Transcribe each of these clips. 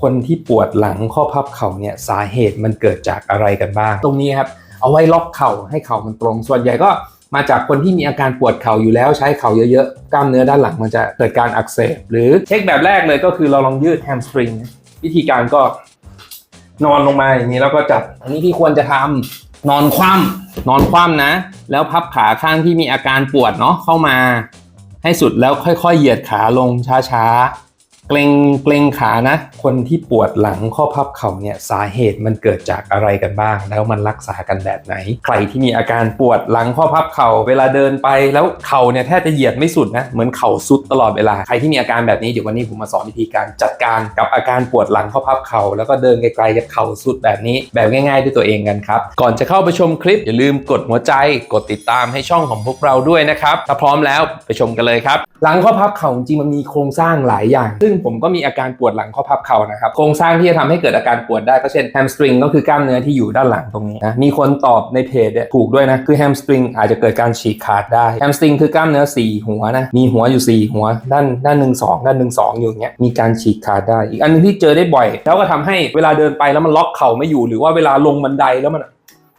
คนที่ปวดหลังข้อพับเข่าเนี่ยสาเหตุมันเกิดจากอะไรกันบ้าง ตรงนี้ครับเอาไว้ล็อกเข่าให้เข่ามันตรง ส่วนใหญ่ก็มาจากคนที่มีอาการปวดเข่าอยู่แล้วใช้เข่าเยอะๆ กล้ามเนื้อด้านหลังมันจะเกิดการอักเสบ หรือเช็คแบบแรกเลยก็คือเราลองยืดแฮมสตริงวิธีการก็นอนลงมาอย่างนี้แล้วก็จับ อันนี้ที่ควรจะทำนอนคว่ำนอนคว่ำนะ แล้วพับขาข้างที่มีอาการปวดเนาะเข้ามา ให้สุดแล้วค่อยๆ เหยียดขาลงช้าๆ เกรงเกรงขานะ คนที่ปวดหลังข้อพับเข่าเนี่ยสาเหตุมันเกิดจากอะไรกันบ้าง แล้วมันรักษากันแบบไหน ใครที่มีอาการปวดหลังข้อพับเข่าเวลาเดินไป แล้วเข่าเนี่ยแทบจะเหยียดไม่สุดนะเหมือนเข่าสุดตลอดเวลาใครที่มีอาการแบบนี้เดี๋ยววันนี้ผมมาสอนวิธีการจัดการกับอาการปวดหลังข้อพับเข่าแล้วก็เดินไกลๆกับเข่าสุดแบบนี้แบบง่าย ๆ ด้วยตัวเองกันครับก่อนจะเข้าไปชมคลิปอย่าลืมกดหัวใจกดติดตามให้ช่องของพวกเราด้วยนะครับถ้าพร้อมแล้วไปชมกันเลยครับ หลังข้อพับเข่าจริงมันมีโครงสร้างหลายอย่าง ซึ่งผมก็มีอาการปวดหลังข้อพับเข่านะครับโครงสร้างที่จะทำให้เกิดอาการปวดได้ก็เช่นแฮมสตริงก็คือกล้ามเนื้อที่อยู่ด้านหลังตรงนี้นะมีคนตอบในเพจเนี่ยถูกด้วยนะคือแฮมสตริงอาจจะเกิดการฉีกขาดได้แฮมสตริงคือกล้ามเนื้อสี่หัวนะมีหัวอยู่สี่หัวด้านด้านหนึ่งสองด้านหนึ่งสองอยู่างเงี้ยมีการฉีกขาดได้ อีกอันนึงที่เจอได้บ่อย แล้วก็ทำให้เวลาเดินไปแล้วมันล็อกเข่าไม่อยู่หรือว่าเวลาลงบันไดแล้วมัน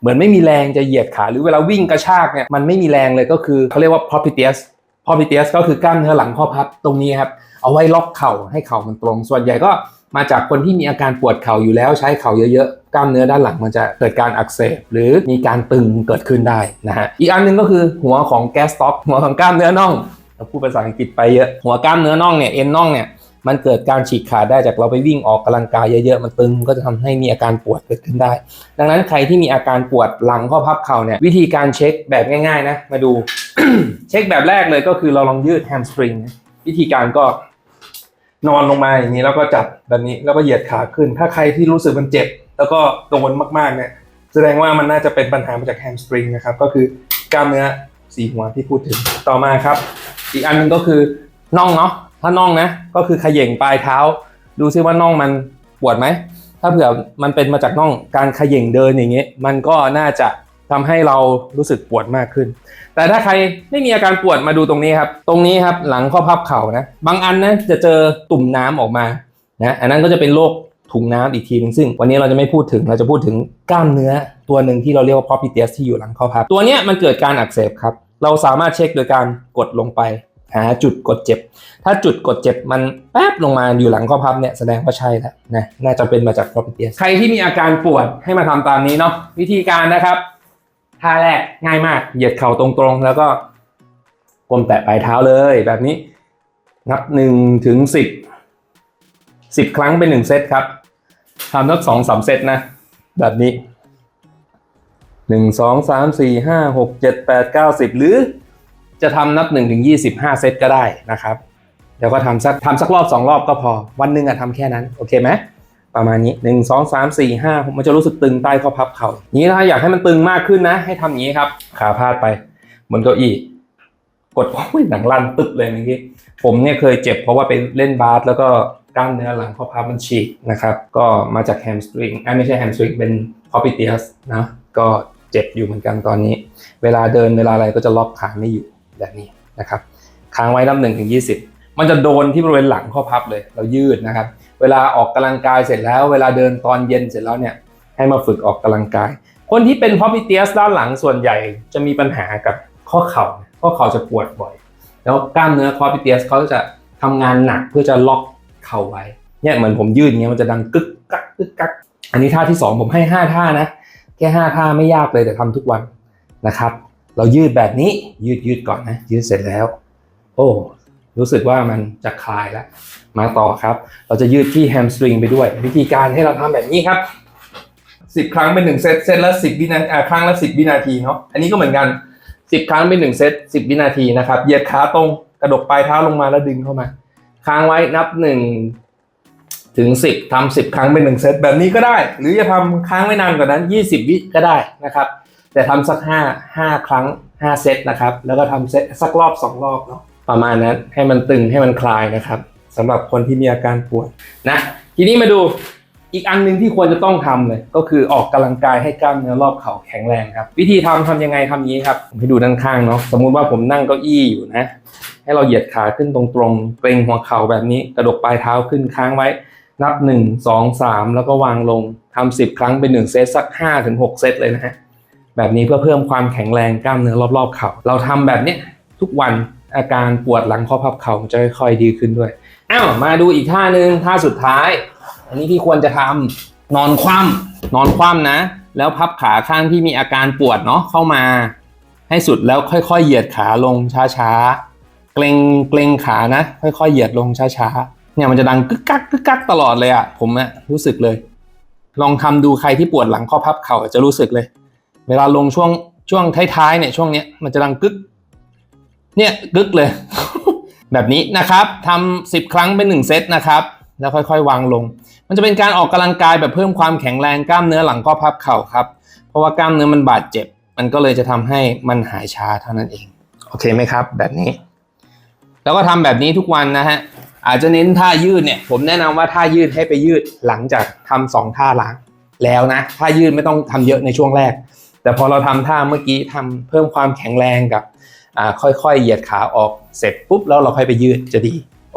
เหมือนไม่มีแรงจะเหยียดขาหรือเวลาวิ่งกระชากเนี่ยมันไม่มีแรงเลยก็คือเขาเรียกว่า propitious propitious ก็คือกล้ามเนื้อหลังข้อพับตรงนี้ครับ เอาไว้ล็อกเข่าให้เข่ามันตรง ส่วนใหญ่ก็มาจากคนที่มีอาการปวดเข่าอยู่แล้วใช้เข่าเยอะๆ กล้ามเนื้อด้านหลังมันจะเกิดการอักเสบหรือมีการตึงเกิดขึ้นได้นะฮะอีกอันหนึงก็คือหัวของแกสต็อกหัวของกล้ามเนื้อน่องเราพูดภาษาอังกฤษไปเยอะหัวกล้ามเนื้อน่องเนี่ยเอ็นน่องเนี่ยมันเกิดการฉีกขาดได้จากเราไปวิ่งออกกำลังกายเยอะๆ มันตึงก็จะทำให้มีอาการปวดเกิดขึ้นได้ ดังนั้นใครที่มีอาการปวดหลังข้อพับเข่าเนี่ยวิธีการเช็คแบบง่ายๆนะมาดู เช็คแบบแรกเลยก็คือเราลองยืดแฮมสตริงนะ วิธีการก็นอนลงมาอย่างนี้แล้วก็จับแบบนี้แล้วก็เหยียดขาขึ้น ถ้าใครที่รู้สึกมันเจ็บ แล้วก็โดนมากๆเนี่ยแสดงว่ามันน่าจะเป็นปัญหามาจากแฮมสตริงนะครับ ก็คือกล้ามเนื้อสี่หัวที่พูดถึงต่อมาครับ อีกอันหนึงก็คือน่องเนาะถ้าน่องนะก็คือขย่งปลายเท้า ดูซิว่าน่องมันปวดไหมถ้าเผื่อมันเป็นมาจากน่องการขย่งเดินอย่างเงี้ยมันก็น่าจะ ทำให้เรารู้สึกปวดมากขึ้น แต่ถ้าใครไม่มีอาการปวดมาดูตรงนี้ครับ ตรงนี้ครับหลังข้อพับเข่านะ บางอันนะจะเจอตุ่มน้ำออกมานะอันนั้นก็จะเป็นโรคถุงน้ำอีกทีหนึงซึ่ง วันนี้เราจะไม่พูดถึงเราจะพูดถึงกล้ามเนื้อตัวหนึ่งที่เราเรียกว่า popliteus ที่อยู่หลังข้อพับ ตัวเนี้ยมันเกิดการอักเสบครับ เราสามารถเช็คโดยการกดลงไป หาจุดกดเจ็บ ถ้าจุดกดเจ็บมันแป๊บลงมาอยู่หลังข้อพับเนี่ยแสดงว่าใช่แล้วนะน่าจะเป็นมาจาก popliteus ใครที่มีอาการปวดให้มาทำตามนี้เนาะวิธีการนะครับ ท่าแรกง่ายมาก เหยียดเข่าตรงๆ แล้วก็ก้มแตะปลายเท้าเลยแบบนี้ นับหนึ่งถึงสิบสิบครั้งเป็นหนึ่งเซตครับทำสักสองสามเซตนะ แบบนี้หนึ่งสองสามสี่ห้าหกเจ็ดแปดเก้าสิบหรือจะทำนับหนึ่งถึงยี่สิบห้าเซตก็ได้นะครับ เดี๋ยวก็ทำสักทำสักรอบสองรอบก็พอ วันหนึ่งอะทำแค่นั้น โอเคไหม ประมาณนี้หนึ่งสองสามสี่ห้ามันจะรู้สึกตึงใต้ข้อพับเข่านี้ถ้าอยากให้มันตึงมากขึ้นนะ ให้ทำอย่างนี้ครับ ขาพาดไปบนเก้าอี้กดโอ้ยหนังลั่นตึกเลยเมื่อกี้ผมเนี่ยเคยเจ็บเพราะว่าไปเล่นบาสแล้วก็กล้ามเนื้อหลังข้อพับมันฉีกนะครับ ก็มาจากแฮมสตริงไม่ใช่แฮมสตริงเป็นพอปิเตียสนะก็เจ็บอยู่เหมือนกันตอนนี้ เวลาเดินเวลาอะไรก็จะล็อกขาไม่อยู่แบบนี้นะครับค้างไว้นับหนึ่งถึงยี่สิบมันจะโดนที่บริเวณหลังข้อพับเลย เรายืดนะครับ เวลาออกกำลังกายเสร็จแล้ว เวลาเดินตอนเย็นเสร็จแล้วเนี่ยให้มาฝึกออกกำลังกาย คนที่เป็นพอปิเตียสด้านหลังส่วนใหญ่จะมีปัญหากับข้อเข่าข้อเข่าจะปวดบ่อย แล้วกล้ามเนื้อคอปิเตียสเขาจะทำงานหนักเพื่อจะล็อกเข่าไว้เนี่ยเหมือนผมยืดอย่างเงี้ยมันจะดังกึกกักกึกกักอันนี้ท่าที่สองผมให้ห้าท่านะ แค่ห้าท่าไม่ยากเลยแต่ทำทุกวันนะครับ เรายืดแบบนี้ยืดยืดก่อนนะ ยืดเสร็จแล้ว โอ้ รู้สึกว่ามันจะคลายแล้ว มาต่อครับ เราจะยืดที่แฮมสตริงไปด้วย วิธีการให้เราทำแบบนี้ครับสิบครั้งเป็นหนึ่งเซตเซตละสิบวินาทีอ่าครั้งละสิบวินาทีเนาะอันนี้ก็เหมือนกันสิบครั้งเป็นหนึ่งเซตสิบวินาทีนะครับเหยียดขาตรงกระดกปลายเท้าลงมาแล้วดึงเข้ามา ค้างไว้นับหนึ่งถึงสิบทำสิบครั้งเป็นหนึ่งเซตแบบนี้ก็ได้ หรือจะทำค้างไว้นานกว่านั้นยี่สิบวิก็ได้นะครับ แต่ทำสักห้าห้าครั้งห้าเซตนะครับ แล้วก็ทำเซตสักรอบสองรอบเนาะ ประมาณนั้นให้มันตึงให้มันคลายนะครับสำหรับคนที่มีอาการปวดนะ ทีนี้มาดูอีกอันหนึ่งที่ควรจะต้องทำเลย ก็คือออกกำลังกายให้กล้ามเนื้อรอบเข่าแข็งแรงครับ วิธีทำทำยังไงทำอย่านี้ครับผมให้ดูด้านข้างเนาะสมมุติว่าผมนั่งเก้าอี้อยู่นะ ให้เราเหยียดขาขึ้นตรงๆเกรงหัวเข่าแบบนี้ กระดกปลายเท้าขึ้นค้างไว้ นับหนึ่งสองสามแล้วก็วางลงทำสิบครั้งเป็นหนึ่งเซตสักห้าถึงหกเซตเลยนะฮะแบบนี้เพื่อเพิ่มความแข็งแรงกล้ามเนื้อรอบๆเข่าเราทำแบบนี้ทุกวัน อาการปวดหลังข้อพับเข่าจะค่อยๆดีขึ้นด้วยอ้าวมาดูอีกท่าหนึ่งท่าสุดท้าย อันนี้ที่ควรจะทำนอนคว่ำนอนคว่ำนะ แล้วพับขาข้างที่มีอาการปวดเนาะเข้ามา ให้สุดแล้วค่อยๆ เหยียดขาลงช้าๆ เกรงเกรงขานะ ค่อยๆ เหยียดลงช้าๆเนี่ยมันจะดังกึกกักกึกกักตลอดเลยอะผมอะรู้สึกเลย ลองทำดูใครที่ปวดหลังข้อพับเข่าจะรู้สึกเลย เวลาลงช่วงช่วงท้ายๆเนี่ยช่วงเนี้ยมันจะดังกึก เนี่ยกึกเลย แบบนี้นะครับทำสิบครั้งเป็นหนึ่งเซตนะครับ แล้วค่อยๆ วางลง มันจะเป็นการออกกำลังกายแบบเพิ่มความแข็งแรงกล้ามเนื้อหลังข้อพับเข่าครับ เพราะว่ากล้ามเนื้อมันบาดเจ็บ มันก็เลยจะทำให้มันหายช้าเท่านั้นเอง โอเคไหมครับ แบบนี้ แล้วก็ทำแบบนี้ทุกวันนะฮะอาจจะเน้นท่ายืดเนี่ยผมแนะนำว่าท่ายืดให้ไปยืดหลังจากทำสองท่าหลังแล้วนะท่ายืดไม่ต้องทำเยอะในช่วงแรก แต่พอเราทำท่าเมื่อกี้ทำเพิ่มความแข็งแรงกับ ค่อยๆ เหยียดขาออกเสร็จปุ๊บแล้วเราค่อยไปยืดจะดี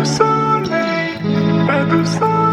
So soleil, pas de soleil.